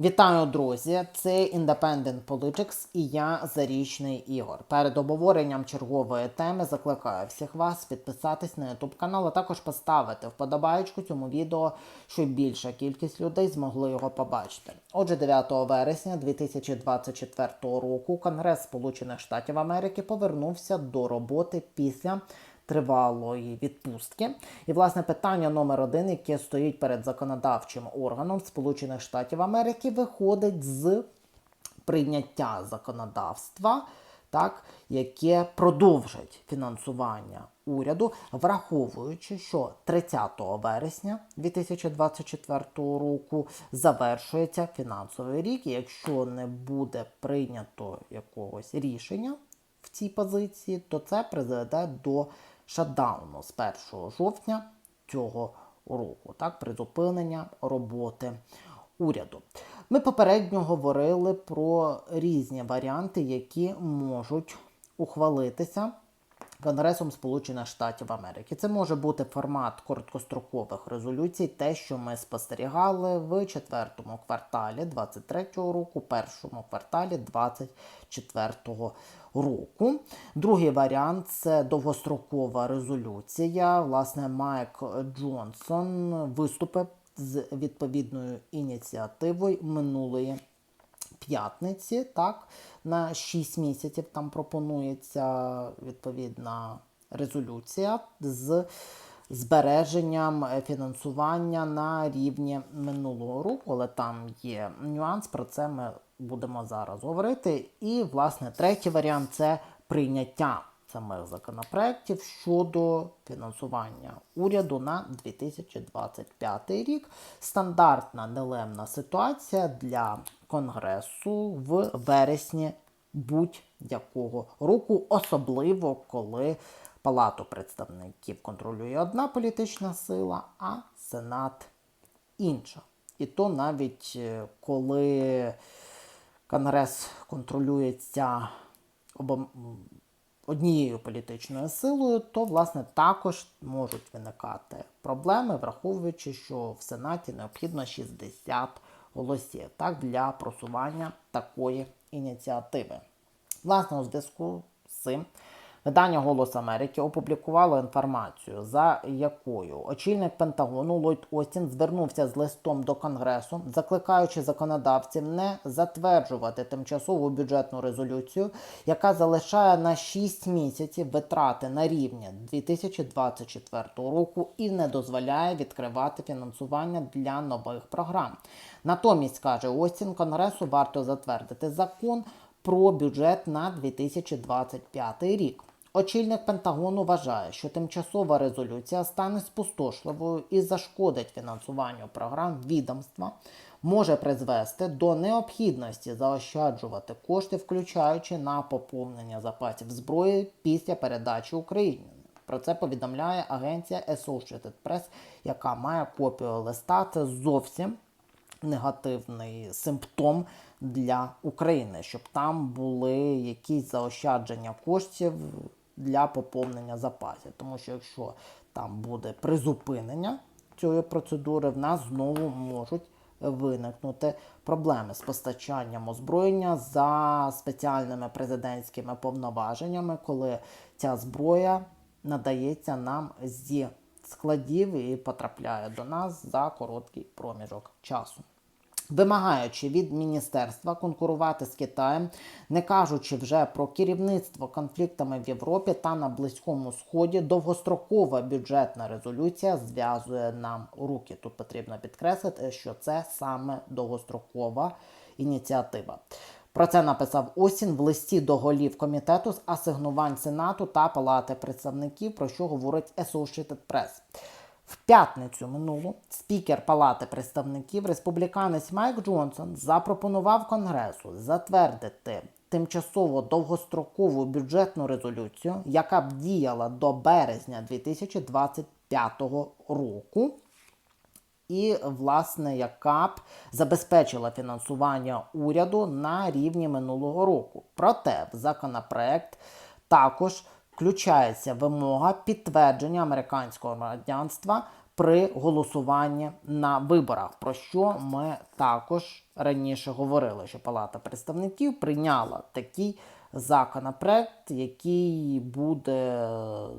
Вітаю, друзі! Це Independent Politics і я Зарічний Ігор. Перед обговоренням чергової теми закликаю всіх вас підписатись на YouTube канал, а також поставити вподобайку цьому відео, щоб більша кількість людей змогли його побачити. Отже, 9 вересня 2024 року Конгрес Сполучених Штатів Америки повернувся до роботи після тривалої відпустки. І, власне, питання номер один, яке стоїть перед законодавчим органом Сполучених Штатів Америки, виходить з прийняття законодавства, так, яке продовжить фінансування уряду, враховуючи, що 30 вересня 2024 року завершується фінансовий рік, і якщо не буде прийнято якогось рішення в цій позиції, то це призведе до шатдауну з 1 жовтня цього року, так, призупинення роботи уряду. Ми попередньо говорили про різні варіанти, які можуть ухвалитися Конгресом Сполучених Штатів Америки. Це може бути формат короткострокових резолюцій, те, що ми спостерігали в четвертому кварталі 23-го року, першому кварталі 24-го року. Другий варіант це довгострокова резолюція. Власне, Майк Джонсон виступив з відповідною ініціативою минулої п'ятниці, так, на 6 місяців там пропонується відповідна резолюція з збереженням фінансування на рівні минулого року, але там є нюанс, про це ми будемо зараз говорити. І, власне, третій варіант це прийняття самих законопроєктів щодо фінансування уряду на 2025 рік. Стандартна дилемна ситуація для Конгресу в вересні будь-якого року, особливо коли Палату представників контролює одна політична сила, а Сенат інша. І то навіть е, коли Конгрес контролюється обом однією політичною силою, то власне також можуть виникати проблеми, враховуючи, що в Сенаті необхідно 60 голосів так, для просування такої ініціативи. Власне, у зв'язку з цим. Видання Голос Америки опублікувало інформацію, за якою очільник Пентагону Ллойд Остін звернувся з листом до Конгресу, закликаючи законодавців не затверджувати тимчасову бюджетну резолюцію, яка залишає на 6 місяців витрати на рівні 2024 року і не дозволяє відкривати фінансування для нових програм. Натомість каже Остін, Конгресу варто затвердити закон про бюджет на 2025 рік. Очільник Пентагону вважає, що тимчасова резолюція стане спустошливою і зашкодить фінансуванню програм відомства, може призвести до необхідності заощаджувати кошти, включаючи на поповнення запасів зброї після передачі Україні. Про це повідомляє агенція Associated Press, яка має копію листа. Це зовсім негативний симптом для України, щоб там були якісь заощадження коштів для поповнення запасів. Тому що якщо там буде призупинення цієї процедури, в нас знову можуть виникнути проблеми з постачанням озброєння за спеціальними президентськими повноваженнями, коли ця зброя надається нам зі складів і потрапляє до нас за короткий проміжок часу. Вимагаючи від міністерства конкурувати з Китаєм, не кажучи вже про керівництво конфліктами в Європі та на Близькому Сході, довгострокова бюджетна резолюція зв'язує нам руки. Тут потрібно підкреслити, що це саме довгострокова ініціатива. Про це написав Осін в листі до голів комітету з асигнувань Сенату та Палати представників, про що говорить Associated Press. В п'ятницю минулу спікер Палати представників республіканець Майк Джонсон запропонував Конгресу затвердити тимчасово довгострокову бюджетну резолюцію, яка б діяла до березня 2025 року. І, власне, яка б забезпечила фінансування уряду на рівні минулого року. Проте в законопроект також включається вимога підтвердження американського громадянства при голосуванні на виборах, про що ми також раніше говорили, що Палата представників прийняла такий законопроект, який буде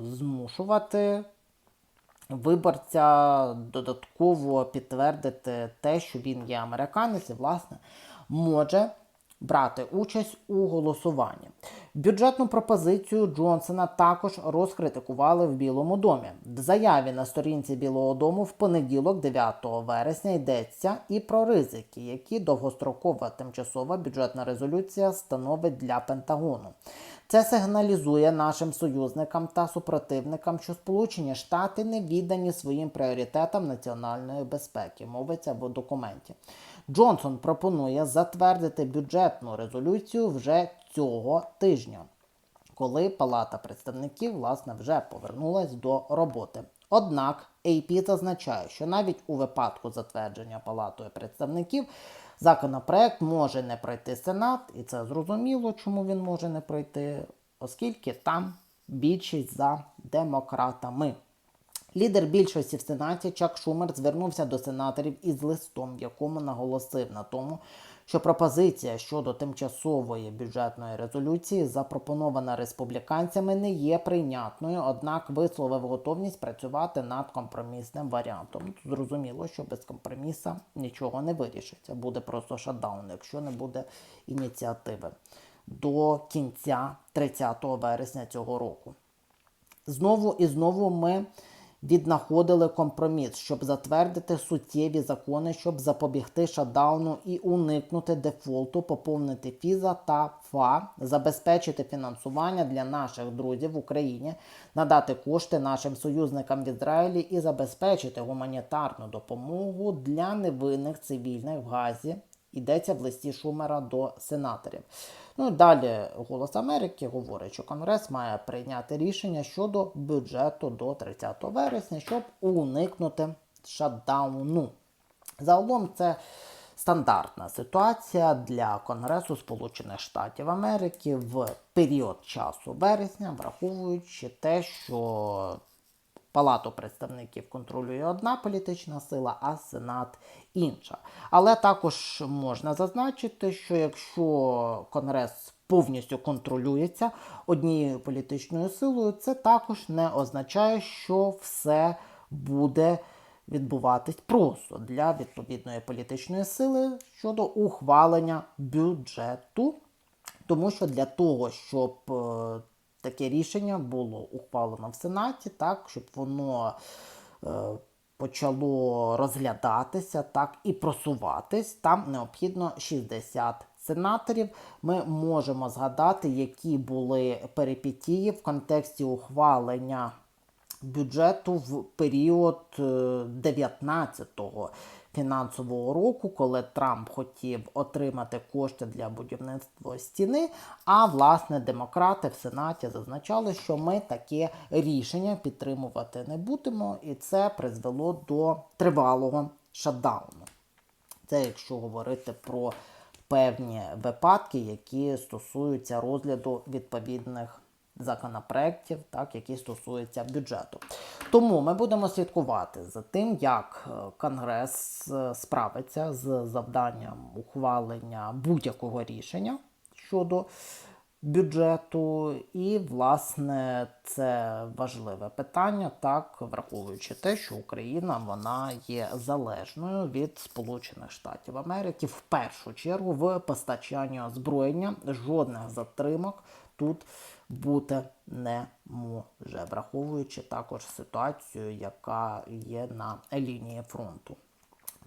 змушувати виборця додатково підтвердити те, що він є американець і, власне, може брати участь у голосуванні. Бюджетну пропозицію Джонсона також розкритикували в Білому домі. В заяві на сторінці Білого Дому в понеділок, 9 вересня, йдеться і про ризики, які довгострокова тимчасова бюджетна резолюція становить для Пентагону. Це сигналізує нашим союзникам та супротивникам, що Сполучені Штати не віддані своїм пріоритетам національної безпеки, мовиться в документі. Джонсон пропонує затвердити бюджетну резолюцію вже цього тижня, коли Палата представників власне вже повернулась до роботи. Однак AP зазначає, що навіть у випадку затвердження Палатою представників законопроект може не пройти Сенат, і це зрозуміло, чому він може не пройти, оскільки там більшість за демократами. Лідер більшості в Сенаті Чак Шумер звернувся до сенаторів із листом, в якому наголосив на тому, що пропозиція щодо тимчасової бюджетної резолюції, запропонована республіканцями, не є прийнятною, однак висловив готовність працювати над компромісним варіантом. Зрозуміло, що без компроміса нічого не вирішиться. Буде просто шатдаун, якщо не буде ініціативи до кінця 30 вересня цього року. Знову і знову ми віднаходили компроміс, щоб затвердити суттєві закони, щоб запобігти шатдауну і уникнути дефолту, поповнити фіза та ФА, забезпечити фінансування для наших друзів в Україні, надати кошти нашим союзникам в Ізраїлі і забезпечити гуманітарну допомогу для невинних цивільних в Газі. Йдеться в листі Шумера до сенаторів. Ну і далі Голос Америки говорить, що Конгрес має прийняти рішення щодо бюджету до 30 вересня, щоб уникнути шатдауну. Загалом це стандартна ситуація для Конгресу Сполучених Штатів Америки в період часу вересня, враховуючи те, що Палату представників контролює одна політична сила, а Сенат інша. Але також можна зазначити, що якщо Конгрес повністю контролюється однією політичною силою, це також не означає, що все буде відбуватись просто для відповідної політичної сили щодо ухвалення бюджету. Тому що для того, щоб е, таке рішення було ухвалено в Сенаті, так, щоб воно е, почало розглядатися так, і просуватись, там необхідно 60 сенаторів. Ми можемо згадати, які були перипетії в контексті ухвалення бюджету в період 19-го фінансового року, коли Трамп хотів отримати кошти для будівництва стіни. А власне демократи в Сенаті зазначали, що ми таке рішення підтримувати не будемо, і це призвело до тривалого шатдауну. Це якщо говорити про певні випадки, які стосуються розгляду відповідних законопроєктів, так, які стосуються бюджету. Тому ми будемо слідкувати за тим, як е, Конгрес е, справиться з завданням ухвалення будь-якого рішення щодо бюджету. І, власне, це важливе питання, так, враховуючи те, що Україна вона є залежною від Сполучених Штатів Америки в першу чергу в постачанні озброєння, жодних затримок тут бути не може, враховуючи також ситуацію, яка є на лінії фронту.